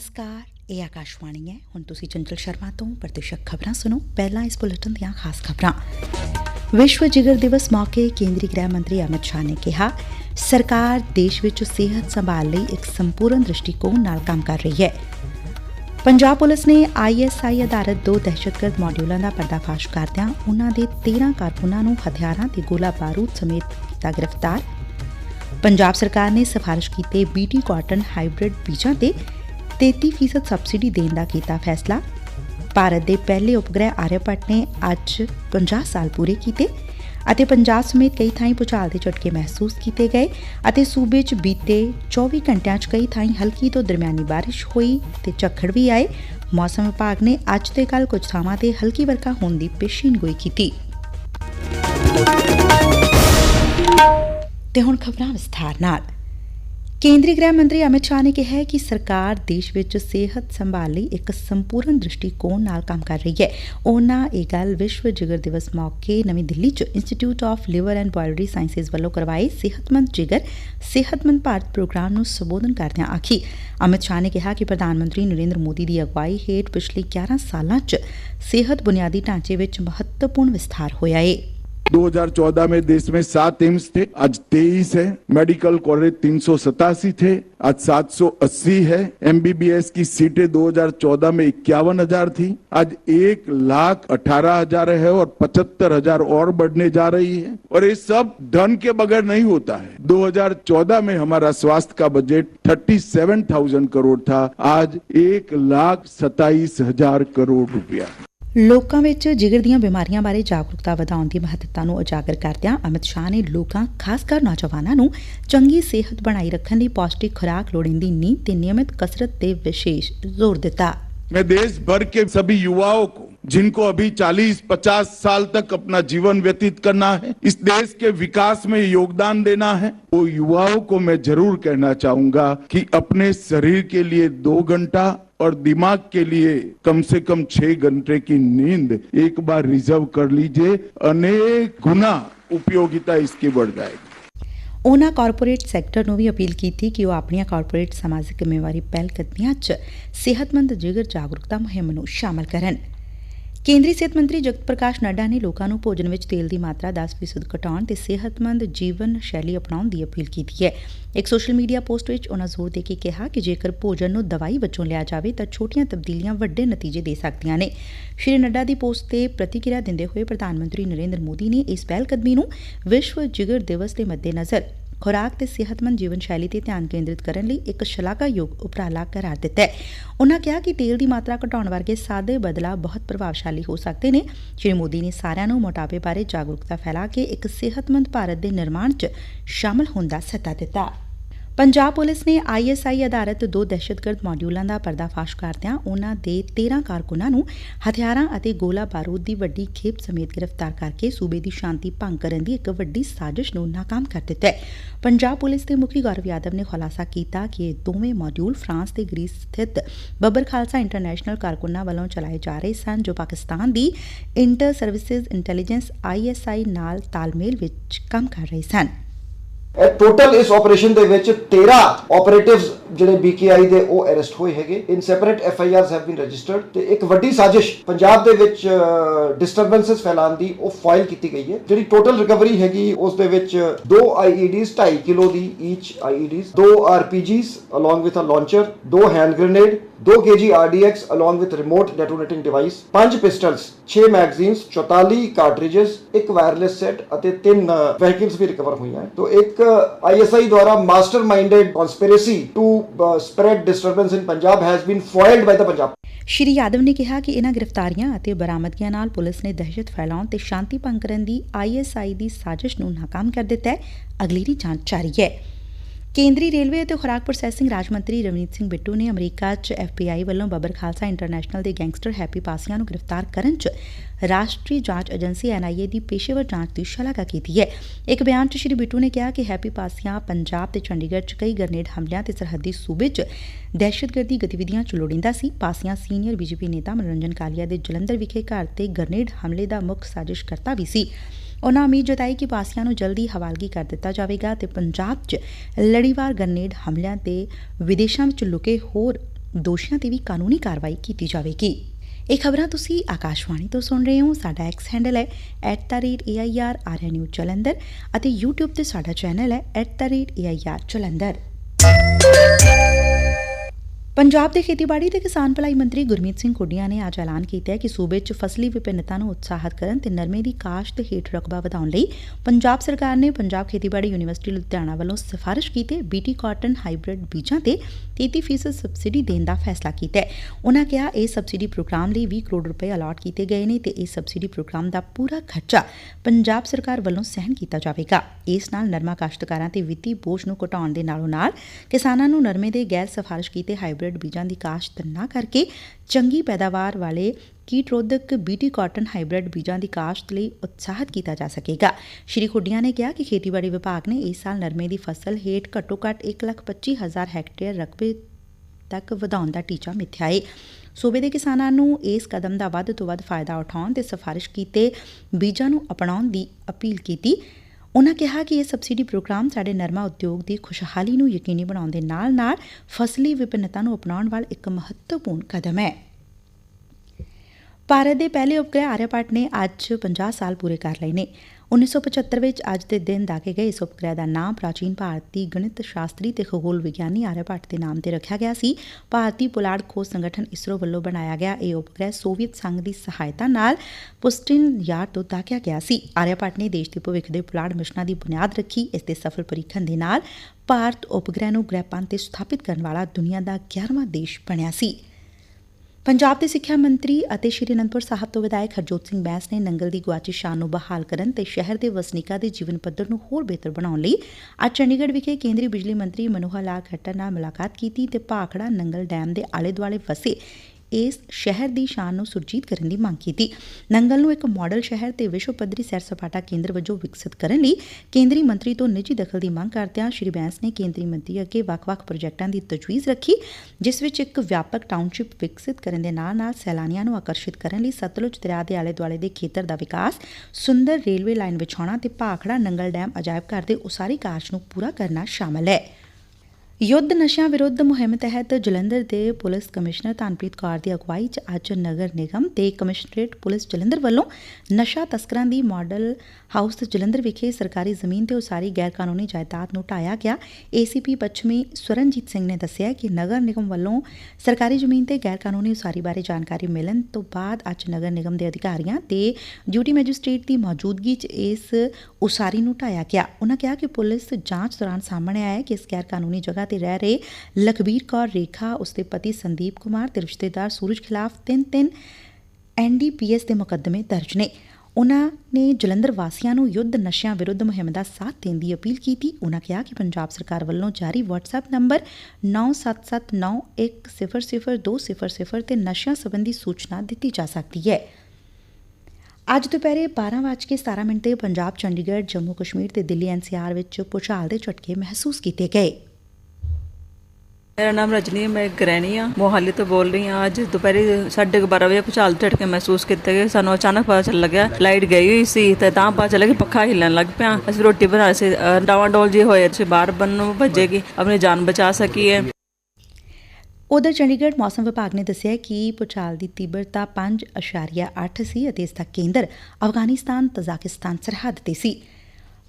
ਨਮਸਕਾਰ, ਇਹ ਆਕਾਸ਼ਵਾਣੀ ਹੈ। ਹੁਣ ਤੁਸੀਂ ਚੰਚਲ ਸ਼ਰਮਾ ਤੋਂ ਪ੍ਰਤੀਸ਼ਕ ਖਬਰਾਂ ਸੁਣੋ। ਪਹਿਲਾਂ ਇਸ ਬੁਲੇਟਿਨ ਦੀਆਂ ਖਾਸ ਖਬਰਾਂ। ਵਿਸ਼ਵ ਜਿਗਰ ਦਿਵਸ ਮੌਕੇ ਕੇਂਦਰੀ ਗ੍ਰਹਿ ਮੰਤਰੀ ਅਮਿਤ ਸ਼ਾਹ ਨੇ ਕਿਹਾ, ਸਰਕਾਰ ਦੇਸ਼ ਵਿੱਚ ਸਿਹਤ ਸੰਭਾਲ ਲਈ ਇੱਕ ਸੰਪੂਰਨ ਦ੍ਰਿਸ਼ਟੀਕੋਣ ਨਾਲ ਕੰਮ ਕਰ ਰਹੀ ਹੈ। ਪੰਜਾਬ ਪੁਲਿਸ ਨੇ ਆਈਐਸਆਈ ਆਧਾਰਿਤ ਦੋ ਦਹਿਸ਼ਤਗਰਦ ਮੋਡਿਊਲਾਂ ਦਾ ਪਰਦਾਫਾਸ਼ ਕਰਦਿਆਂ ਉਨ੍ਹਾਂ ਦੇ 13 ਕਾਰਕੁਨਾਂ ਨੂੰ ਹਥਿਆਰਾਂ ਤੇ ਗੋਲਾ ਬਾਰੂਦ ਸਮੇਤ ਕੀਤਾ ਗ੍ਰਿਫਤਾਰ। ਪੰਜਾਬ ਸਰਕਾਰ ਨੇ ਸਿਫਾਰਿਸ਼ ਕੀਤੇ ਬੀਟੀ ਕਾਟਨ ਹਾਈਬ੍ਰਿਡ ਬੀਜਾਂ ਤੇ 33% ਸਬਸਿਡੀ ਦੇਣ ਦਾ ਕੀਤਾ ਫੈਸਲਾ। ਭਾਰਤ ਦੇ ਪਹਿਲੇ ਉਪਗ੍ਰਹਿ ਆਰਿਆਭੱਟ ਨੇ ਅੱਜ 50 ਸਾਲ ਪੂਰੇ ਕੀਤੇ ਅਤੇ ਪੰਜਾਬ ਸਮੇਤ ਕਈ ਥਾਈਂ ਭੂਚਾਲ ਦੇ ਝਟਕੇ ਮਹਿਸੂਸ ਕੀਤੇ ਗਏ ਅਤੇ ਸੂਬੇ 'ਚ ਬੀਤੇ 24 ਘੰਟਿਆਂ 'ਚ ਕਈ ਥਾਈਂ ਹਲਕੀ ਤੋਂ ਦਰਮਿਆਨੀ ਬਾਰਿਸ਼ ਹੋਈ ਤੇ ਝੱਖੜ ਵੀ ਆਏ। ਮੌਸਮ ਵਿਭਾਗ ਨੇ ਅੱਜ ਤੇ ਕੱਲ ਕੁਝ ਥਾਵਾਂ ਤੇ ਹਲਕੀ ਵਰਖਾ ਹੋਣ ਦੀ ਪੇਸ਼ੀਨਗੋਈ ਕੀਤੀ। ਤੇ ਹੁਣ ਖਬਰਾਂ ਵਿਸਥਾਰ ਨਾਲ। ਕੇਂਦਰੀ ਗ੍ਰਹਿ ਮੰਤਰੀ ਅਮਿਤ ਸ਼ਾਹ ਨੇ ਕਿਹਾ ਕਿ ਸਰਕਾਰ ਦੇਸ਼ ਵਿੱਚ ਸਿਹਤ ਸੰਭਾਲ ਲਈ ਇੱਕ ਸੰਪੂਰਨ ਦ੍ਰਿਸ਼ਟੀਕੋਣ ਨਾਲ ਕੰਮ ਕਰ ਰਹੀ ਹੈ। ਉਹਨਾਂ ਇਹ ਗੱਲ ਵਿਸ਼ਵ ਜਿਗਰ ਦਿਵਸ ਮੌਕੇ ਨਵੀਂ ਦਿੱਲੀ 'ਚ institute of liver and biliary sciences ਵੱਲੋਂ ਕਰਵਾਏ ਸਿਹਤਮੰਦ ਜਿਗਰ, ਸਿਹਤਮੰਦ ਭਾਰਤ ਪ੍ਰੋਗਰਾਮ ਨੂੰ ਸੰਬੋਧਨ ਕਰਦਿਆਂ ਆਖੀ। ਅਮਿਤ ਸ਼ਾਹ ਨੇ ਕਿਹਾ ਕਿ ਪ੍ਰਧਾਨ ਮੰਤਰੀ ਨਰਿੰਦਰ ਮੋਦੀ ਦੀ ਅਗਵਾਈ ਹੇਠ ਪਿਛਲੇ 11 ਸਾਲਾਂ 'ਚ ਸਿਹਤ ਬੁਨਿਆਦੀ ਢਾਂਚੇ ਵਿੱਚ ਮਹੱਤਵਪੂਰਨ ਵਿਸਥਾਰ ਹੋਇਆ ਏ। 2014 में देश में सात एम्स थे आज तेईस है। मेडिकल कॉलेज तीन सौ सतासी थे आज 780 है। एमबीबीएस की सीटें 2014 में इक्यावन हज़ार थी आज एक लाख अठारह हज़ार है और पचहत्तर हज़ार और बढ़ने जा रही है। और ये सब धन के बगैर नहीं होता है। 2014 में हमारा स्वास्थ्य का बजट 37,000 करोड़ था आज एक लाख सताईस हज़ार करोड़ रुपया। ਲੋਕਾਂ ਵਿੱਚ ਜਿਗਰ ਦੀਆਂ ਬਿਮਾਰੀਆਂ ਬਾਰੇ ਜਾਗਰੂਕਤਾ ਵਧਾਉਣ ਦੀ ਮਹੱਤਤਾ ਨੂੰ ਉਜਾਗਰ ਕਰਦਿਆਂ ਅਮਿਤ ਸ਼ਾਹ ਨੇ ਲੋਕਾਂ ਖਾਸ ਕਰ ਨੌਜਵਾਨਾਂ ਨੂੰ ਚੰਗੀ ਸਿਹਤ ਬਣਾਈ ਰੱਖਣ ਲਈ ਪੌਸ਼ਟਿਕ ਖੁਰਾਕ ਲੋੜੀਂਦੀ ਨੀਂਦ ਤੇ ਨਿਯਮਿਤ ਕਸਰਤ ਤੇ ਵਿਸ਼ੇਸ਼ ਜ਼ੋਰ ਦਿੱਤਾ मैं देश भर के सभी युवाओं को जिनको अभी 40-50 साल तक अपना जीवन व्यतीत करना है इस देश के विकास में योगदान देना है वो युवाओं को मैं जरूर कहना चाहूंगा कि अपने शरीर के लिए दो घंटा और दिमाग के लिए कम से कम छह घंटे की नींद एक बार रिजर्व कर लीजिए अनेक गुना उपयोगिता इसकी बढ़ जाएगी ਉਹਨਾਂ ਕਾਰਪੋਰੇਟ ਸੈਕਟਰ ਨੂੰ ਵੀ ਅਪੀਲ ਕੀਤੀ ਕਿ ਉਹ ਆਪਣੀਆਂ ਕਾਰਪੋਰੇਟ ਸਮਾਜਿਕ ਜ਼ਿੰਮੇਵਾਰੀ ਪਹਿਲ ਕਦਮੀਆਂ 'ਚ ਸਿਹਤਮੰਦ ਜਿਗਰ ਜਾਗਰੂਕਤਾ ਮੁਹਿੰਮ ਨੂੰ ਸ਼ਾਮਲ ਕਰਨ ਕੇਂਦਰੀ ਸਿਹਤ ਮੰਤਰੀ ਜਗਤ ਪ੍ਰਕਾਸ਼ ਨੱਡਾ ਨੇ ਲੋਕਾਂ ਨੂੰ ਭੋਜਨ ਵਿੱਚ ਤੇਲ ਦੀ ਮਾਤਰਾ 10% ਘਟਾਉਣ ਤੇ ਸਿਹਤਮੰਦ ਜੀਵਨ ਸ਼ੈਲੀ ਅਪਣਾਉਣ ਦੀ ਅਪੀਲ ਕੀਤੀ ਹੈ। ਇੱਕ ਸੋਸ਼ਲ ਮੀਡੀਆ ਪੋਸਟ ਵਿੱਚ ਉਹਨਾਂ ਜ਼ੋਰ ਦੇ ਕੇ ਕਿਹਾ ਕਿ ਜੇਕਰ ਭੋਜਨ ਨੂੰ ਦਵਾਈ ਵਜੋਂ ਲਿਆ ਜਾਵੇ ਤਾਂ ਛੋਟੀਆਂ ਤਬਦੀਲੀਆਂ ਵੱਡੇ ਨਤੀਜੇ ਦੇ ਸਕਦੀਆਂ ਨੇ। ਸ਼੍ਰੀ ਨੱਡਾ ਦੀ ਪੋਸਟ ਤੇ ਪ੍ਰਤੀਕਿਰਿਆ ਦਿੰਦੇ ਹੋਏ ਪ੍ਰਧਾਨ ਮੰਤਰੀ ਨਰਿੰਦਰ ਮੋਦੀ ਨੇ ਇਸ ਪਹਿਲਕਦਮੀ ਨੂੰ ਵਿਸ਼ਵ ਜਿਗਰ ਦਿਵਸ ਦੇ ਮੱਦੇਨਜ਼ਰ ਖੁਰਾਕ ਤੇ ਸਿਹਤਮੰਦ ਜੀਵਨ ਸ਼ੈਲੀ ਤੇ ਧਿਆਨ ਕੇਂਦਰਿਤ ਕਰਨ ਲਈ ਇੱਕ ਸ਼ਲਾਘਾਯੋਗ ਉਪਰਾਲਾ ਕਰਾਰ ਦਿੱਤਾ ਹੈ। ਉਨ੍ਹਾਂ ਕਿਹਾ ਕਿ ਤੇਲ ਦੀ ਮਾਤਰਾ ਘਟਾਉਣ ਵਰਗੇ ਸਾਦੇ ਬਦਲਾਅ ਬਹੁਤ ਪ੍ਰਭਾਵਸ਼ਾਲੀ ਹੋ ਸਕਦੇ ਨੇ। ਸ਼੍ਰੀ ਮੋਦੀ ਨੇ ਸਾਰਿਆਂ ਨੂੰ ਮੋਟਾਪੇ ਬਾਰੇ ਜਾਗਰੂਕਤਾ ਫੈਲਾ ਕੇ ਇੱਕ ਸਿਹਤਮੰਦ ਭਾਰਤ ਦੇ ਨਿਰਮਾਣ 'ਚ ਸ਼ਾਮਲ ਹੋਣ ਦਾ ਸੱਦਾ ਦਿੱਤਾ। ਪੰਜਾਬ ਪੁਲਿਸ ਨੇ ਆਈਐਸਆਈ ਆਧਾਰਿਤ ਦੋ ਦਹਿਸ਼ਤਗਰਦ ਮਾਡਿਊਲਾਂ ਦਾ ਪਰਦਾਫਾਸ਼ ਕਰਦਿਆਂ ਉਨ੍ਹਾਂ ਦੇ 13 ਕਾਰਕੁਨਾਂ ਨੂੰ ਹਥਿਆਰਾਂ ਅਤੇ ਗੋਲਾ ਬਾਰੂਦ ਦੀ ਵੱਡੀ ਖੇਪ ਸਮੇਤ ਗ੍ਰਿਫਤਾਰ ਕਰਕੇ ਸੂਬੇ ਦੀ ਸ਼ਾਂਤੀ ਭੰਗ ਕਰਨ ਦੀ ਇੱਕ ਵੱਡੀ ਸਾਜ਼ਿਸ਼ ਨੂੰ ਨਾਕਾਮ ਕਰ ਦਿੱਤਾ ਹੈ। ਪੰਜਾਬ ਪੁਲਿਸ ਦੇ ਮੁਖੀ ਗੌਰਵ ਯਾਦਵ ਨੇ ਖੁਲਾਸਾ ਕੀਤਾ ਕਿ ਇਹ ਦੋਵੇਂ ਮਾਡਿਊਲ ਫਰਾਂਸ ਤੇ ਗ੍ਰੀਸ ਸਥਿਤ ਬੱਬਰ ਖਾਲਸਾ ਇੰਟਰਨੈਸ਼ਨਲ ਕਾਰਕੁਨਾਂ ਵੱਲੋਂ ਚਲਾਏ ਜਾ ਰਹੇ ਸਨ, ਜੋ ਪਾਕਿਸਤਾਨ ਦੀ ਇੰਟਰ ਸਰਵਿਸਿਜ਼ ਇੰਟੈਲੀਜੈਂਸ ਆਈਐਸਆਈ ਨਾਲ ਤਾਲਮੇਲ ਵਿੱਚ ਕੰਮ ਕਰ ਰਹੇ ਸਨ। ਟੋਟਲ ਇਸ ਆਪਰੇਸ਼ਨ ਦੇ ਵਿੱਚ 13 ਆਪਰੇਟਿਵਸ ਜਿਹੜੇ ਬੀਕੇਆਈ ਦੇ ਉਹ ਅਰੈਸਟ ਹੋਏ ਹੈਗੇ। In separate F have been registered ਤੇ ਇੱਕ ਵੱਡੀ ਸਾਜ਼ਿਸ਼ ਪੰਜਾਬ ਦੇ ਵਿੱਚ ਡਿਸਟਰਬੈਂਸਸ ਫੈਲਾਉਣ ਦੀ ਉਹ ਫਾਈਲ ਕੀਤੀ ਗਈ ਹੈ। ਜਿਹੜੀ ਟੋਟਲ ਰਿਕਵਰੀ ਹੈਗੀ, ਉਸ ਦੇ ਵਿੱਚ ਦੋ ਆਈਈਡੀਜ਼ 2.5 ਕਿਲੋ ਦੀ ਈਚ ਆਈਈਡੀਜ਼ ਦੋ RPGs along with a launcher ਦੋ hand grenade 2 kg RDX along with remote detonating device 5 pistols 6 magazines 44 cartridges, ਇੱਕ ਵਾਇਰਲੈਸ ਸੈੱਟ ਅਤੇ ਤਿੰਨ ਵਹੀਕਲਸ ਵੀ ਰਿਕਵਰ ਹੋਈਆਂ। ਤੋਂ ਇੱਕ ISI ਦੁਆਰਾ masterminded conspiracy to spread disturbance in Punjab has been foiled by the Punjab Shri Yadav ਨੇ ਕਿਹਾ ਕਿ ਇਹਨਾਂ ਗ੍ਰਿਫਤਾਰੀਆਂ ਅਤੇ ਬਰਾਮਦਗੀਆਂ ਨਾਲ ਪੁਲਿਸ ਨੇ ਦਹਿਸ਼ਤ ਫੈਲਾਉਣ ਤੇ ਸ਼ਾਂਤੀ ਭੰਗ ਕਰਨ ਦੀ ਆਈਐਸਆਈ ਦੀ ਸਾਜ਼ਿਸ਼ ਨੂੰ ਨਾਕਾਮ ਕਰ ਦਿੱਤਾ ਹੈ। ਅਗਲੇਰੀ ਜਾਂਚ ਜਾਰੀ ਹੈ। ਕੇਂਦਰੀ ਰੇਲਵੇ ਅਤੇ ਖੁਰਾਕ ਪ੍ਰੋਸੈਸਿੰਗ ਰਾਜ ਮੰਤਰੀ ਰਵਨੀਤ ਸਿੰਘ ਬਿੱਟੂ ਨੇ ਅਮਰੀਕਾ 'ਚ ਐਫਬੀਆਈ ਵੱਲੋਂ ਬੱਬਰ ਖਾਲਸਾ ਇੰਟਰਨੈਸ਼ਨਲ ਦੇ ਗੈਂਗਸਟਰ ਹੈਪੀ ਪਾਸੀਆਂ ਨੂੰ ਗ੍ਰਿਫਤਾਰ ਕਰਨ 'ਚ ਰਾਸ਼ਟਰੀ ਜਾਂਚ ਏਜੰਸੀ ਐਨਆਈਏ ਦੀ ਪੇਸ਼ੇਵਰ ਜਾਂਚ ਦੀ ਸ਼ਲਾਘਾ ਕੀਤੀ ਹੈ। ਇੱਕ ਬਿਆਨ 'ਚ ਸ਼੍ਰੀ ਬਿੱਟੂ ਨੇ ਕਿਹਾ ਕਿ ਹੈਪੀ ਪਾਸੀਆਂ, ਪੰਜਾਬ ਤੇ ਚੰਡੀਗੜ੍ਹ 'ਚ ਕਈ ਗ੍ਰਨੇਡ ਹਮਲਿਆਂ ਤੇ ਸਰਹੱਦੀ ਸੂਬੇ 'ਚ ਦਹਿਸ਼ਤਗਰਦੀ ਗਤੀਵਿਧੀਆਂ 'ਚ ਲੋੜੀਂਦਾ ਸੀ। ਪਾਸੀਆਂ ਸੀਨੀਅਰ ਬੀਜੇਪੀ ਨੇਤਾ ਮਨੋਰੰਜਨ ਕਾਲੀਆ ਦੇ ਜਲੰਧਰ ਵਿਖੇ ਘਰ ਤੇ ਗ੍ਰਨੇਡ ਹਮਲੇ ਦਾ ਮੁੱਖ ਸਾਜ਼ਿਸ਼ਕਰਤਾ ਵੀ ਸੀ। ਉਨ੍ਹਾਂ ਉਮੀਦ ਜਤਾਈ ਕਿ ਪਾਸੀਆਂ ਨੂੰ ਜਲਦੀ ਹਵਾਲਗੀ ਕਰ ਦਿੱਤਾ ਜਾਵੇਗਾ ਤੇ ਪੰਜਾਬ 'ਚ ਲੜੀਵਾਰ ਗਰਨੇਡ ਹਮਲਿਆਂ ਤੇ ਵਿਦੇਸ਼ਾਂ ਵਿੱਚ ਲੁਕੇ ਹੋਰ ਦੋਸ਼ੀਆਂ ਤੇ ਵੀ ਕਾਨੂੰਨੀ ਕਾਰਵਾਈ ਕੀਤੀ ਜਾਵੇਗੀ। ਇਹ ਖਬਰਾਂ ਤੁਸੀਂ ਆਕਾਸ਼ਵਾਣੀ ਤੋਂ ਸੁਣ ਰਹੇ ਹੋ। ਸਾਡਾ ਐਕਸ ਹੈਂਡਲ ਹੈ @air ਜਲੰਧਰ ਅਤੇ YouTube ਤੇ ਸਾਡਾ ਚੈਨਲ ਹੈ @air ਜਲੰਧਰ। ਪੰਜਾਬ ਦੇ ਖੇਤੀਬਾੜੀ ਤੇ ਕਿਸਾਨ ਭਲਾਈ ਮੰਤਰੀ ਗੁਰਮੀਤ ਸਿੰਘ ਕੁੱਡੀਆਂ ਨੇ ਅੱਜ ਐਲਾਨ ਕੀਤਾ ਕਿ ਸੂਬੇ 'ਚ ਫਸਲੀ ਵਿਭਿੰਨਤਾ ਨੂੰ ਉਤਸ਼ਾਹਿਤ ਕਰਨ ਤੇ ਨਰਮੇ ਦੀ ਕਾਸ਼ਤ ਹੇਠ ਰਕਬਾ ਵਧਾਉਣ ਲਈ ਪੰਜਾਬ ਸਰਕਾਰ ਨੇ ਪੰਜਾਬ ਖੇਤੀਬਾੜੀ ਯੂਨੀਵਰਸਿਟੀ ਲੁਧਿਆਣਾ ਵੱਲੋਂ ਸਿਫਾਰਿਸ਼ ਕੀਤੇ ਬੀਟੀ ਕਾਟਨ ਹਾਈਬ੍ਰਿਡ ਬੀਜਾਂ ਤੇ 33% ਸਬਸਿਡੀ ਦੇਣ ਦਾ ਫੈਸਲਾ ਕੀਤਾ ਹੈ। ਉਨ੍ਹਾਂ ਕਿਹਾ, ਇਹ ਸਬਸਿਡੀ ਪ੍ਰੋਗਰਾਮ ਲਈ 20 ਕਰੋੜ ਰੁਪਏ ਅਲਾਟ ਕੀਤੇ ਗਏ ਨੇ ਤੇ ਇਸ ਸਬਸਿਡੀ ਪ੍ਰੋਗਰਾਮ ਦਾ ਪੂਰਾ ਖਰਚਾ ਪੰਜਾਬ ਸਰਕਾਰ ਵੱਲੋਂ ਸਹਿਣ ਕੀਤਾ ਜਾਵੇਗਾ। ਇਸ ਨਾਲ ਨਰਮਾ ਕਾਸ਼ਤਕਾਰਾਂ ਤੇ ਵਿੱਤੀ ਬੋਝ ਨੂੰ ਘਟਾਉਣ ਦੇ ਨਾਲੋਂ ਨਾਲ ਕਿਸਾਨਾਂ ਨੂੰ ਨਰਮੇ ਦੇ ਗੈਰ ਸਿਫਾਰਿਸ਼ ਕੀਤੇ ਹਾਈਬ੍ਰਿਡ ਬੀਜਾਂ ਦੀ ਕਾਸ਼ਤ ਨਾ ਕਰਕੇ ਚੰਗੀ ਪੈਦਾਵਾਰ ਵਾਲੇ ਕੀਟਰੋਧਕ ਬੀਟੀ ਕਾਟਨ ਹਾਈਬ੍ਰਿਡ ਬੀਜਾਂ ਦੀ ਕਾਸ਼ਤ ਲਈ ਉਤਸ਼ਾਹਿਤ ਕੀਤਾ ਜਾ ਸਕੇਗਾ। ਸ਼੍ਰੀ ਖੁੱਡੀਆਂ ਨੇ ਕਿਹਾ ਕਿ ਖੇਤੀਬਾੜੀ ਵਿਭਾਗ ਨੇ ਇਸ ਸਾਲ ਨਰਮੇ ਦੀ ਫਸਲ ਹੇਠ ਘੱਟੋ-ਘੱਟ 1,25,000 ਹੈਕਟੇਅਰ ਰਕਬੇ ਤੱਕ ਵਧਾਉਣ ਦਾ ਟੀਚਾ ਮਿੱਥਿਆ ਏ। ਸੂਬੇ ਦੇ ਕਿਸਾਨਾਂ ਨੂੰ ਇਸ ਕਦਮ ਦਾ ਵੱਧ ਤੋਂ ਵੱਧ ਫਾਇਦਾ ਉਠਾਉਣ ਤੇ ਸਿਫਾਰਿਸ਼ ਕੀਤੇ ਬੀਜਾਂ ਨੂੰ ਅਪਣਾਉਣ ਦੀ ਅਪੀਲ ਕੀਤੀ। ਉਨੂਾ ਕਿਹਾ ਕਿ ਇਹ ਸਬਸਿਡੀ ਪ੍ਰੋਗਰਾਮ ਸਾਡੇ ਨਰਮਾ ਉਦਯੋਗ ਦੀ ਖੁਸ਼ਹਾਲੀ ਨੂੰ ਯਕੀਨੀ ਬਣਾਉਣ ਦੇ ਨਾਲ-ਨਾਲ ਫਸਲੀ ਵਿਭਿੰਨਤਾ ਨੂੰ ਅਪਣਾਉਣ ਵੱਲ ਇੱਕ ਮਹੱਤਵਪੂਰਨ ਕਦਮ ਹੈ। ਭਾਰਤ ਦੇ ਪਹਿਲੇ ਉਪਗ੍ਰਹਿ ਆਰਿਆਭੱਟ ਨੇ ਅੱਜ 50 ਸਾਲ ਪੂਰੇ ਕਰ ਲਏ ਨੇ। 1975 ਵਿੱਚ ਅੱਜ ਦੇ ਦਿਨ ਦਾਗੇ ਗਏ ਇਸ ਉਪਗ੍ਰਹਿ ਦਾ ਨਾਮ ਪ੍ਰਾਚੀਨ ਭਾਰਤੀ ਗਣਿਤ ਸ਼ਾਸਤਰੀ ਤੇ ਖਗੋਲ ਵਿਗਿਆਨੀ ਆਰਿਆਭੱਟ ਦੇ ਨਾਮ ਤੇ ਰੱਖਿਆ ਗਿਆ ਸੀ। ਭਾਰਤੀ ਪੁਲਾੜ ਖੋਜ ਸੰਗਠਨ ਇਸਰੋ ਵੱਲੋਂ ਬਣਾਇਆ ਗਿਆ ਇਹ ਉਪਗ੍ਰਹਿ ਸੋਵੀਅਤ ਸੰਘ ਦੀ ਸਹਾਇਤਾ ਨਾਲ ਪੁਸਟਿਨ ਯਾਰ ਤੋਂ ਦਾਗਿਆ ਗਿਆ ਸੀ। ਆਰਿਆਭੱਟ ਨੇ ਦੇਸ਼ ਦੇ ਭਵਿੱਖ ਦੇ ਪੁਲਾੜ ਮਿਸ਼ਨਾਂ ਦੀ ਬੁਨਿਆਦ ਰੱਖੀ, ਇਸ ਦੇ ਸਫਲ ਪਰੀਖਣ ਦੇ ਨਾਲ ਭਾਰਤ ਉਪਗ੍ਰਹਿ ਨੂੰ ਗ੍ਰਹਿਪਾਨ ਤੇ ਸਥਾਪਿਤ ਕਰਨ ਵਾਲਾ ਦੁਨੀਆ ਦਾ 11ਵਾਂ ਦੇਸ਼ ਬਣਿਆ ਸੀ। ਪੰਜਾਬ ਦੇ ਸਿੱਖਿਆ ਮੰਤਰੀ ਅਤੇ ਸ਼੍ਰੀ ਅਨੰਦਪੁਰ ਸਾਹਿਬ ਤੋਂ ਵਿਧਾਇਕ ਹਰਜੋਤ ਸਿੰਘ ਬੈਂਸ ਨੇ ਨੰਗਲ ਦੀ ਗੁਆਚੀ ਸ਼ਾਨ ਨੂੰ ਬਹਾਲ ਕਰਨ ਤੇ ਸ਼ਹਿਰ ਦੇ ਵਸਨੀਕਾਂ ਦੇ ਜੀਵਨ ਪੱਧਰ ਨੂੰ ਹੋਰ ਬਿਹਤਰ ਬਣਾਉਣ ਲਈ ਅੱਜ ਚੰਡੀਗੜ੍ਹ ਵਿਖੇ ਕੇਂਦਰੀ ਬਿਜਲੀ ਮੰਤਰੀ ਮਨੋਹਰ ਲਾਲ ਖੱਟਰ ਨਾਲ ਮੁਲਾਕਾਤ ਕੀਤੀ ਤੇ ਭਾਖੜਾ ਨੰਗਲ ਡੈਮ ਦੇ ਆਲੇ ਦੁਆਲੇ ਵਸੇ ਇਸ ਸ਼ਹਿਰ ਦੀ ਸ਼ਾਨ ਨੂੰ ਸੁਰਜੀਤ ਕਰਨ ਦੀ ਮੰਗ ਕੀਤੀ। ਨੰਗਲ ਨੂੰ ਇੱਕ ਮਾਡਲ ਸ਼ਹਿਰ ਤੇ ਵਿਸ਼ਵ ਪੱਧਰੀ ਸੈਰ ਸਪਾਟਾ ਕੇਂਦਰ ਵਜੋਂ ਵਿਕਸਿਤ ਕਰਨ ਲਈ ਕੇਂਦਰੀ ਮੰਤਰੀ ਤੋਂ ਨਿੱਜੀ ਦਖਲ ਦੀ ਮੰਗ ਕਰਦਿਆਂ ਸ਼੍ਰੀ ਬੈਂਸ ਨੇ ਕੇਂਦਰੀ ਮੰਤਰੀ ਅੱਗੇ ਵੱਖ-ਵੱਖ ਪ੍ਰੋਜੈਕਟਾਂ ਦੀ ਤਜਵੀਜ਼ ਰੱਖੀ, ਜਿਸ ਵਿੱਚ ਇੱਕ ਵਿਆਪਕ ਟਾਊਨਸ਼ਿਪ ਵਿਕਸਿਤ ਕਰਨ ਦੇ ਨਾਲ-ਨਾਲ ਸੈਲਾਨੀਆਂ ਨੂੰ ਆਕਰਸ਼ਿਤ ਕਰਨ ਲਈ ਸਤਲੁਜ ਦਰਿਆ ਦੇ ਆਲੇ-ਦੁਆਲੇ ਦੇ ਖੇਤਰ ਦਾ ਵਿਕਾਸ, ਸੁੰਦਰ ਰੇਲਵੇ ਲਾਈਨ ਵਿਛਾਉਣਾ ਤੇ ਭਾਖੜਾ ਨੰਗਲ ਡੈਮ ਅਜਾਇਬ ਘਰ ਦੇ ਉਸਾਰੀ ਕਾਰਜ ਨੂੰ ਪੂਰਾ ਕਰਨਾ ਸ਼ਾਮਲ ਹੈ। ਯੁੱਧ ਨਸ਼ਿਆਂ ਵਿਰੁੱਧ ਮੁਹਿੰਮ ਤਹਿਤ ਜਲੰਧਰ ਦੇ ਪੁਲਿਸ ਕਮਿਸ਼ਨਰ ਧਨਪ੍ਰੀਤ ਕੌਰ ਦੀ ਅਗਵਾਈ 'ਚ ਅੱਜ ਨਗਰ ਨਿਗਮ ਤੇ ਕਮਿਸ਼ਨਰੇਟ ਪੁਲਿਸ ਜਲੰਧਰ ਵੱਲੋਂ ਨਸ਼ਾ ਤਸਕਰਾਂ ਦੀ ਮਾਡਲ ਹਾਊਸ ਜਲੰਧਰ ਵਿਖੇ ਸਰਕਾਰੀ ਜ਼ਮੀਨ ਤੇ ਉਸਾਰੀ ਗੈਰ ਕਾਨੂੰਨੀ ਜਾਇਦਾਦ ਨੂੰ ਢਾਇਆ ਗਿਆ। ਏਸੀਪੀ ਪੱਛਮੀ ਸੁਰਨਜੀਤ ਸਿੰਘ ਨੇ ਦੱਸਿਆ ਕਿ ਨਗਰ ਨਿਗਮ ਵੱਲੋਂ ਸਰਕਾਰੀ ਜ਼ਮੀਨ ਤੇ ਗੈਰ ਕਾਨੂੰਨੀ ਉਸਾਰੀ ਬਾਰੇ ਜਾਣਕਾਰੀ ਮਿਲਣ ਤੋਂ ਬਾਅਦ ਅੱਜ ਨਗਰ ਨਿਗਮ ਦੇ ਅਧਿਕਾਰੀਆਂ ਤੇ ਡਿਊਟੀ ਮੈਜਿਸਟ੍ਰੇਟ ਦੀ ਮੌਜੂਦਗੀ 'ਚ ਇਸ ਉਸਾਰੀ ਨੂੰ ਢਾਇਆ ਗਿਆ। ਉਹਨਾਂ ਕਿਹਾ ਕਿ ਪੁਲਿਸ ਜਾਂਚ ਦੌਰਾਨ ਸਾਹਮਣੇ ਆਇਆ ਕਿ ਇਸ ਗੈਰ ਕਾਨੂੰਨੀ ਜਗ੍ਹਾ ਤੇ ਰਹਿ ਰਹੇ ਲਖਬੀਰ ਕੌਰ ਰੇਖਾ ਉਸਦੇ ਪਤੀ ਸੰਦੀਪ ਕੁਮਾਰ ਤੇ ਰਿਸ਼ਤੇਦਾਰ ਸੂਰਜ ਖਿਲਾਫ ਤਿੰਨ ਤਿੰਨ ਐਨਡੀਪੀਐਸ ਦੇ ਮੁਕੱਦਮੇ ਦਰਜ ਨੇ। ਉਨ੍ਹਾਂ ਨੇ ਜਲੰਧਰ ਵਾਸੀਆਂ ਨੂੰ ਯੁੱਧ ਨਸ਼ਿਆਂ ਵਿਰੁੱਧ ਮੁਹਿੰਮ ਦਾ ਸਾਥ ਦੇਣ ਦੀ ਅਪੀਲ ਕੀਤੀ। ਉਨ੍ਹਾਂ ਕਿਹਾ ਕਿ ਪੰਜਾਬ ਸਰਕਾਰ ਵੱਲੋਂ ਜਾਰੀ WhatsApp ਨੰਬਰ 9779100200 ਤੇ ਨਸ਼ਿਆਂ ਸੰਬੰਧੀ ਸੂਚਨਾ ਦਿੱਤੀ ਜਾ ਸਕਦੀ ਹੈ। ਅੱਜ ਦੁਪਹਿਰੇ 12:17 ਮਿੰਟ ਤੇ ਪੰਜਾਬ ਚੰਡੀਗੜ੍ਹ, ਜੰਮੂ ਕਸ਼ਮੀਰ ਤੇ ਦਿੱਲੀ ਐਨਸੀਆਰ ਵਿੱਚ ਭੂਚਾਲ ਦੇ ਝਟਕੇ ਮਹਿਸੂਸ ਕੀਤੇ ਗਏ। ਮੇਰਾ ਨਾਮ ਰਜਨੀ ਹੈ ਮੈਂ ਗ੍ਰਹਿਣੀ ਆ ਮੋਹਾਲੀ ਤੋਂ ਬੋਲ ਰਹੀ ਹਾਂ। ਅੱਜ ਦੁਪਹਿਰੇ 12:30 ਵਜੇ ਭੁਚਾਲ ਝਟਕੇ ਮਹਿਸੂਸ ਕੀਤੇ ਗਏ ਸਾਨੂੰ ਅਚਾਨਕ ਪਤਾ ਚੱਲ ਲੱਗਿਆ ਲਾਈਟ ਗਈ ਹੋਈ ਸੀ ਤੇ ਤਾਂ ਪਤਾ ਚੱਲਿਆ ਕਿ ਪੱਖਾ ਹਿੱਲਣ ਲੱਗ ਪਿਆ। ਅਸੀਂ ਰੋਟੀ ਬਣਾ ਸੀ ਅ, ਜੀ ਹੋਏ ਸੀ ਬਾਹਰ ਬੰਨ ਨੂੰ ਭੱਜੇਗੀ ਆਪਣੀ ਜਾਨ ਬਚਾ ਸਕੀਏ। ਉਧਰ ਚੰਡੀਗੜ੍ਹ ਮੌਸਮ ਵਿਭਾਗ ਨੇ ਦੱਸਿਆ ਕਿ ਭੂਚਾਲ ਦੀ ਤੀਬਰਤਾ 5.8 ਸੀ ਅਤੇ ਇਸ ਦਾ ਕੇਂਦਰ ਅਫਗਾਨਿਸਤਾਨ ਤਜ਼ਾਕਿਸਤਾਨ ਸਰਹੱਦ ਤੇ ਸੀ।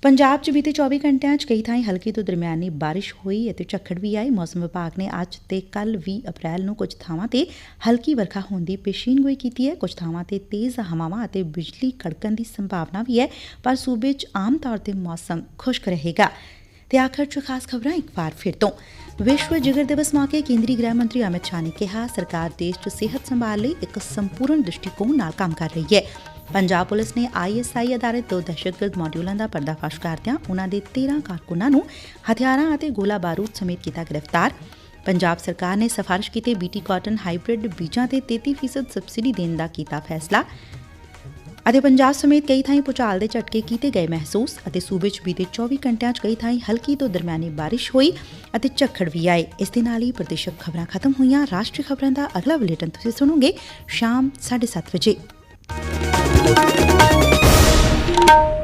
ਪੰਜਾਬ 'ਚ ਬੀਤੇ 24 ਘੰਟਿਆਂ 'ਚ ਕਈ ਥਾਈਂ ਹਲਕੀ ਤੋਂ ਦਰਮਿਆਨੀ ਬਾਰਿਸ਼ ਹੋਈ ਅਤੇ ਝੱਖੜ ਵੀ ਆਈ। ਮੌਸਮ ਵਿਭਾਗ ਨੇ ਅੱਜ ਤੇ ਕੱਲ 20 ਅਪ੍ਰੈਲ ਨੂੰ ਕੁਝ ਥਾਵਾਂ ਤੇ ਹਲਕੀ ਵਰਖਾ ਹੋਣ ਦੀ ਪੇਸ਼ੀਨਗੋਈ ਕੀਤੀ ਹੈ। ਕੁਝ ਥਾਵਾਂ ਤੇ ਤੇਜ਼ ਹਵਾਵਾਂ ਅਤੇ ਬਿਜਲੀ ਕੜਕਣ ਦੀ ਸੰਭਾਵਨਾ ਵੀ ਹੈ, ਪਰ ਸੂਬੇ 'ਚ ਆਮ ਤੌਰ ਤੇ ਮੌਸਮ ਖੁਸ਼ਕ ਰਹੇਗਾ। ਤੇ ਆਖਰ 'ਚ ਖਾਸ ਖਬਰਾਂ ਇੱਕ ਵਾਰ ਫਿਰ ਤੋਂ। ਵਿਸ਼ਵ ਜਿਗਰ ਦਿਵਸ ਮੌਕੇ ਕੇਂਦਰੀ ਗ੍ਰਹਿ ਮੰਤਰੀ ਅਮਿਤ ਸ਼ਾਹ ਨੇ ਕਿਹਾ, ਸਰਕਾਰ ਦੇਸ਼ 'ਚ ਸਿਹਤ ਸੰਭਾਲ ਲਈ ਇੱਕ ਸੰਪੂਰਨ ਦ੍ਰਿਸ਼ਟੀਕੋਣ ਨਾਲ ਕੰਮ ਕਰ ਰਹੀ ਹੈ। ਪੰਜਾਬ ਪੁਲਿਸ ਨੇ ਆਈਐਸਆਈ ਆਧਾਰਿਤ ਦੋ ਦਹਿਸ਼ਤਗਰਦ ਮੋਡਿਊਲਾਂ ਦਾ ਪਰਦਾਫਾਸ਼ ਕਰਦਿਆਂ ਉਨ੍ਹਾਂ ਦੇ 13 ਕਾਰਕੁਨਾਂ ਨੂੰ ਹਥਿਆਰਾਂ ਅਤੇ ਗੋਲਾ ਬਾਰੂਦ ਸਮੇਤ ਕੀਤਾ ਗ੍ਰਿਫਤਾਰ। ਪੰਜਾਬ ਸਰਕਾਰ ਨੇ ਸਿਫਾਰਿਸ਼ ਕੀਤੇ ਬੀਟੀ ਕਾਟਨ ਹਾਈਬ੍ਰਿਡ ਬੀਜਾਂ ਤੇ 33% ਸਬਸਿਡੀ ਦੇਣ ਦਾ ਕੀਤਾ ਫੈਸਲਾ। ਅਤੇ ਪੰਜਾਬ ਸਮੇਤ ਕਈ ਥਾਈਂ ਭੂਚਾਲ ਦੇ ਝਟਕੇ ਕੀਤੇ ਗਏ ਮਹਿਸੂਸ ਅਤੇ ਸੂਬੇ 'ਚ ਬੀਤੇ 24 ਘੰਟਿਆਂ 'ਚ ਕਈ ਥਾਈਂ ਹਲਕੀ ਤੋਂ ਦਰਮਿਆਨੀ ਬਾਰਿਸ਼ ਹੋਈ ਅਤੇ ਝੱਖੜ ਵੀ ਆਏ। ਇਸ ਦੇ ਨਾਲ ਹੀ ਪ੍ਰਦੇਸ਼ਕ ਖਬਰਾਂ ਖਤਮ ਹੋਈਆਂ। ਰਾਸ਼ਟਰੀ ਖਬਰਾਂ ਦਾ ਅਗਲਾ ਬੁਲੇਟਿਨ ਤੁਸੀਂ ਸੁਣੋਗੇ ਸ਼ਾਮ 7:30 ਵਜੇ। Thank you.